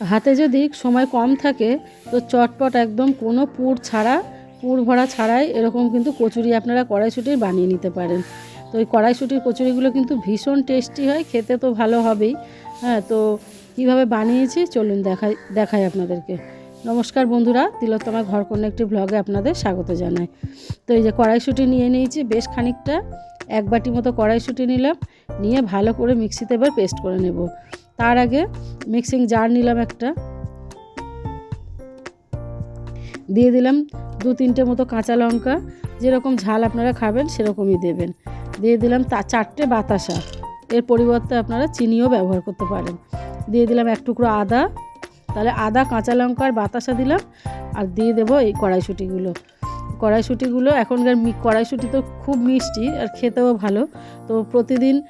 হাতে যদি সময় কম থাকে, তো চটপট একদম কোনো পুর ছাড়া, পুর ভরা ছাড়াই এরকম কিন্তু কচুরি আপনারা কড়াইশুটির বানিয়ে নিতে পারেন। তো এই কড়াইশুটির কচুরিগুলো কিন্তু ভীষণ টেস্টি হয়, খেতে তো ভালো হবেই। হ্যাঁ তো কীভাবে বানিয়েছি চলুন দেখাই দেখাই আপনাদেরকে। নমস্কার বন্ধুরা, তিলোত্তমা ঘরকন্যা একটি ব্লগে আপনাদের স্বাগত জানাই। তো এই যে কড়াইশুটি নিয়ে নিয়েছি, বেশ খানিকটা, এক বাটি মতো কড়াইশুটি নিলাম, নিয়ে ভালো করে মিক্সিতে এবার পেস্ট করে নেব। তার আগে মিক্সিং জার নিলাম একটা। দিয়ে দিলাম দু তিনটে মতো কাঁচা লঙ্কা। যেরকম ঝাল আপনারা খাবেন সেরকমই দেবেন। দিয়ে দিলাম তা চারটে বাতাসা। এর পরিবর্তে আপনারা চিনিও ব্যবহার করতে পারেন। দিয়ে দিলাম এক টুকরো আদা। তাহলে আদা, কাঁচা লঙ্কা আর বাতাসা দিলাম। আর দিয়ে দেবো এই কড়াইশুঁটিগুলো। কড়াইশুঁটিগুলো এখনকার কড়াইশুঁটি তো খুব মিষ্টি আর খেতেও ভালো। তো প্রতিদিন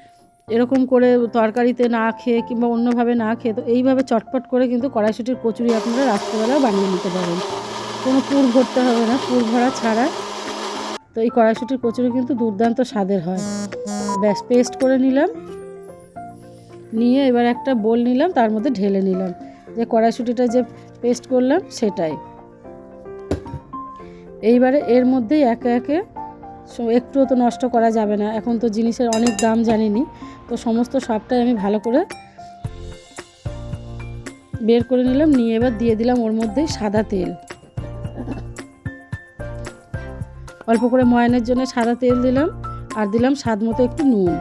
এরকম করে তরকারিতে না খেয়ে কিংবা অন্যভাবে না খেয়ে, তো এইভাবে চটপট করে কিন্তু কড়াইশুঁটির কচুরি আপনারা রাত্রেবেলাও বানিয়ে নিতে পারেন। কোনো পুর ভরতে হবে না, পুর ভরা ছাড়া। তো এই কড়াইশুঁটির কচুরি কিন্তু দুর্দান্ত স্বাদের হয়। ব্যাস, পেস্ট করে নিলাম। নিয়ে এবার একটা বোল নিলাম, তার মধ্যে ঢেলে নিলাম। যে কড়াইশুঁটিটা যে পেস্ট করলাম, সেটাই। এইবারে এর মধ্যেই একে একে স- একটুও তো নষ্ট করা যাবে না। এখন তো জিনিসের অনেক দাম জানিনি। তো সমস্ত সবটাই আমি ভালো করে বের করে নিলাম। নিয়ে এবার দিয়ে দিলাম ওর মধ্যেই সাদা তেল। অল্প করে ময়ানের জন্য সাদা তেল দিলাম আর দিলাম স্বাদ মতো একটু নুন।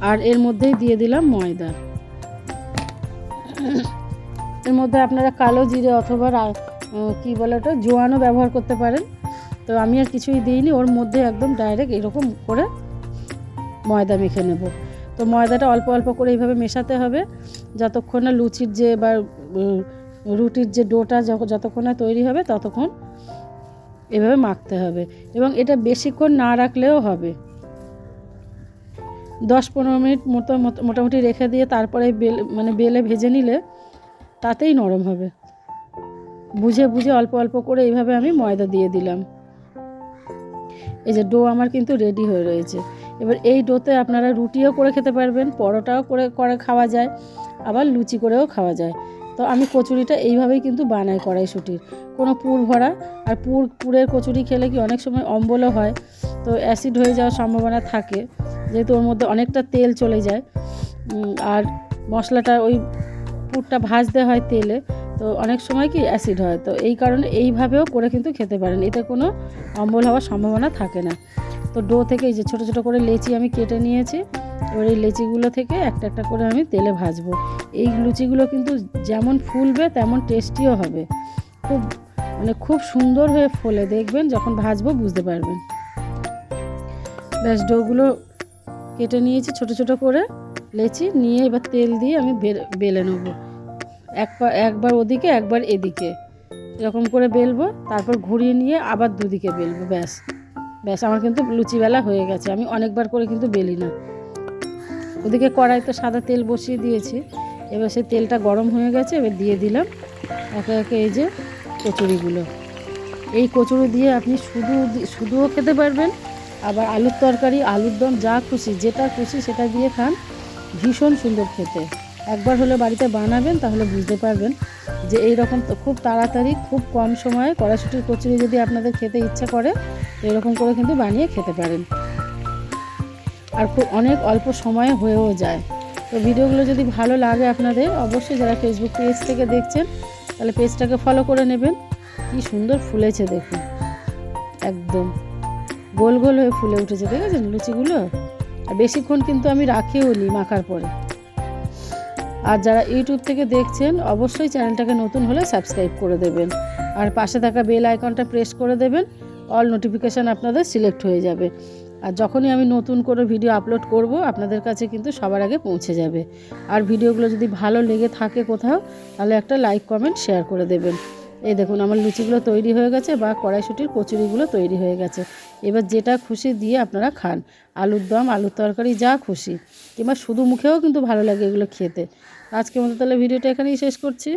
আর এর মধ্যেই দিয়ে দিলাম ময়দা। এর মধ্যে আপনারা কালো জিরে অথবা কি বলে ওটা? জোয়ানও ব্যবহার করতে পারেন। তো আমি আর কিছুই দিইনি, ওর মধ্যে একদম ডাইরেক্ট এরকম করে ময়দা মেখে নেব। তো ময়দাটা অল্প অল্প করে এইভাবে মেশাতে হবে, যতক্ষণ না লুচির যে বা রুটির যে ডোটা যতক্ষণ না তৈরি হবে, ততক্ষণ এভাবে মাখতে হবে। এবং এটা বেশিক্ষণ না রাখলেও হবে। দশ পনেরো মিনিট মতো- মোটামুটি রেখে দিয়ে তারপরে বেল মানে বেলে ভেজে নিলে তাতেই নরম হবে। বুঝে বুঝে অল্প অল্প করে এইভাবে আমি ময়দা দিয়ে দিলাম। এই যে ডো আমার কিন্তু রেডি হয়ে রয়েছে। এবার এই ডোতে আপনারা রুটিও করে খেতে পারবেন, পরোটাও করে করে খাওয়া যায়, আবার লুচি করেও খাওয়া যায়। তো আমি কচুরিটা এইভাবেই কিন্তু বানাই কড়াইশুটির। কোনো পুর ভরা, আর পুর, পুরের কচুরি খেলে কি অনেক সময় অম্বলও হয়, তো অ্যাসিড হয়ে যাওয়ার সম্ভাবনা থাকে, যেহেতু ওর মধ্যে অনেকটা তেল চলে যায়। আর মশলাটা ওই পুরটা ভাজতে হয় তেলে, তো অনেক সময় কি অ্যাসিড হয়, তো এই কারণে এইভাবেও করে কিন্তু খেতে পারেন। এতে কোনো অম্বল হওয়ার সম্ভাবনা থাকে না। তো ডো থেকে এই যে ছোটো ছোটো করে লেচি আমি কেটে নিয়েছি, এবার এই লেচিগুলো থেকে একটা একটা করে আমি তেলে ভাজবো। এই লুচিগুলো কিন্তু যেমন ফুলবে তেমন টেস্টিও হবে। খুব মানে খুব সুন্দর হয়ে ফোলে, দেখবেন যখন ভাজবো বুঝতে পারবেন। ব্যাস, ডোগুলো কেটে নিয়েছি ছোট ছোট করে। লেচি নিয়ে এবার তেল দিয়ে আমি বেলে নেব। একবার একবার ওদিকে, একবার এদিকে। এরকম করে বেলবো, তারপর ঘুরিয়ে নিয়ে আবার দুদিকে বেলবো, ব্যাস। ব্যাস, আমার কিন্তু লুচি বেলা হয়ে গেছে। আমি অনেকবার করে কিন্তু বেলি না। ওদিকে কড়াইতে সাদা তেল বসিয়ে দিয়েছি। এবার সেই তেলটা গরম হয়ে গেছে, এবার দিয়ে দিলাম একে একে এই যে কচুরিগুলো। এই কচুরি দিয়ে আপনি শুধু শুধুও খেতে পারবেন। আবার আলুর তরকারি, আলুর দম, যা খুশি, যেটা খুশি সেটা দিয়ে খান। ভীষণ সুন্দর খেতে। একবার হলে বাড়িতে বানাবেন, তাহলে বুঝতে পারবেন যে এই রকম তো খুব তাড়াতাড়ি, খুব কম সময়ে কড়াইশুটির কচুরি যদি আপনাদের খেতে ইচ্ছা করে, এরকম করে কিন্তু বানিয়ে খেতে পারেন। আর খুব অনেক অল্প সময়ে হয়েও যায়। তো ভিডিওগুলো যদি ভালো লাগে আপনাদের, অবশ্যই যারা ফেসবুক পেজ থেকে দেখছেন, তাহলে পেজটাকে ফলো করে নেবেন। কি সুন্দর ফুলেছে দেখুন। একদম গোল গোল হয়ে ফুলে উঠেছে, দেখেছেন লুচিগুলো? আর বেশিক্ষণ কিন্তু আমি রাখিও নি মাখার পরে। আর যারা ইউটিউব থেকে দেখছেন, অবশ্যই চ্যানেলটাকে নতুন হলে সাবস্ক্রাইব করে দেবেন। আর পাশে থাকা বেল আইকনটা প্রেস করে দেবেন, অল নোটিফিকেশান আপনাদের সিলেক্ট হয়ে যাবে। আর যখনই আমি নতুন করে ভিডিও আপলোড করব, আপনাদের কাছে কিন্তু সবার আগে পৌঁছে যাবে। আর ভিডিওগুলো যদি ভালো লেগে থাকে কোথাও, তাহলে একটা লাইক, কমেন্ট, শেয়ার করে দেবেন। এই দেখুন, আমার লুচিগুলো তৈরি হয়ে গেছে বা কড়াইশুটির কচুরিগুলো তৈরি হয়ে গেছে। এবার যেটা খুশি দিয়ে আপনারা খান। আলুর দম, আলুর তরকারি, যা খুশি। কিংবা শুধু মুখেও কিন্তু ভালো লাগে এগুলো খেতে। আজকে মতো তাহলে ভিডিওটা এখানেই শেষ করছি।